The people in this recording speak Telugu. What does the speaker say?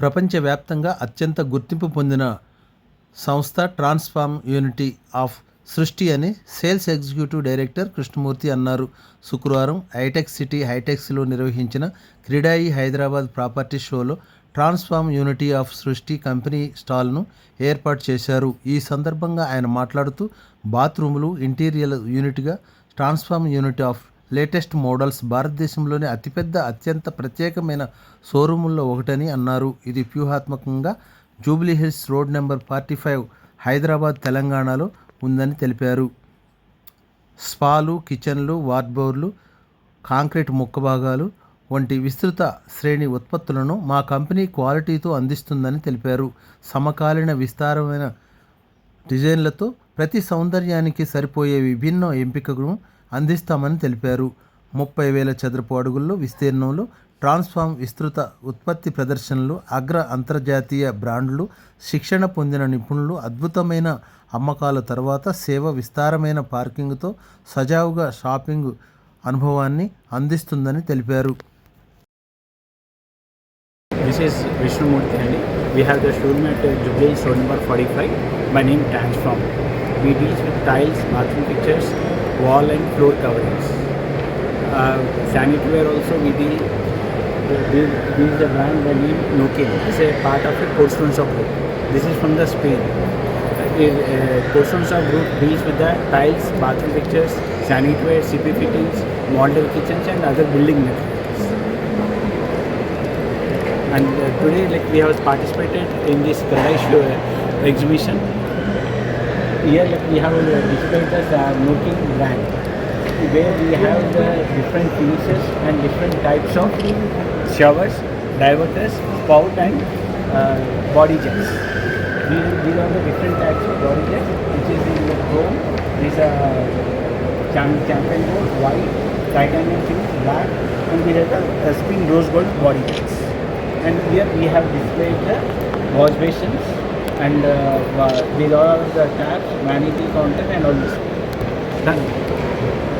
ప్రపంచవ్యాప్తంగా అత్యంత గుర్తింపు పొందిన సంస్థ ట్రాన్స్ఫార్మ్ యూనిటీ ఆఫ్ సృష్టి అని సేల్స్ ఎగ్జిక్యూటివ్ డైరెక్టర్ కృష్ణమూర్తి అన్నారు. శుక్రవారం హైటెక్ సిటీ హైటెక్స్లో నిర్వహించిన క్రీడాయి హైదరాబాద్ ప్రాపర్టీ షోలో transform unity of Srishti company స్టాల్ను ఏర్పాటు చేశారు. ఈ సందర్భంగా ఆయన మాట్లాడుతూ బాత్రూములు ఇంటీరియర్ యూనిట్గా transform unit of latest models భారతదేశంలోని అతిపెద్ద అత్యంత ప్రత్యేకమైన షోరూముల్లో ఒకటని అన్నారు. ఇది వ్యూహాత్మకంగా Jubilee Hills road number forty five Hyderabad తెలంగాణలో ఉందని తెలిపారు. స్పాలు కిచెన్లు వార్డ్బోర్లు కాంక్రీట్ ముక్క భాగాలు వంటి విస్తృత శ్రేణి ఉత్పత్తులను మా కంపెనీ క్వాలిటీతో అందిస్తుందని తెలిపారు. సమకాలీన విస్తారమైన డిజైన్లతో ప్రతి సౌందర్యానికి సరిపోయే విభిన్న ఎంపికను అందిస్తామని తెలిపారు ముప్పై వేల చదరపు అడుగుల్లో విస్తీర్ణంలో ట్రాన్స్ఫార్మ్ విస్తృత ఉత్పత్తి ప్రదర్శనలు అగ్ర అంతర్జాతీయ బ్రాండ్లు శిక్షణ పొందిన నిపుణులు అద్భుతమైన అమ్మకాల తర్వాత సేవ విస్తారమైన పార్కింగ్తో సజావుగా షాపింగ్ అనుభవాన్ని అందిస్తుందని తెలిపారు This is Vishnu Murthy Andy. We have the showroom at uh, Jubilee Road number 45. My name Transform. We deal with tiles, bathroom wall and floor coverings. Uh, sanitary also we deal. This is a brand by name Nokia. It's a part of a porcelain shop group. This is from the Spain. Uh, uh, porcelain shop group deals with the tiles, bathroom fixtures, sanitary, CP fittings, modular kitchens and other building materials. and uh, today like we have participated in this uh, exhibition here we have uh, displayed as uh, Nokia brand where we have the different finishes and different types of showers, diverters, spout and uh, body jets. These, these are the different types of body jets which is in the chrome, these are cham- champagne gold, white, titanium finish, black and these are the uh, spin rose gold body jets and here we have displayed the wash basins and uh, these are all the taps, vanity counter and all this. Done.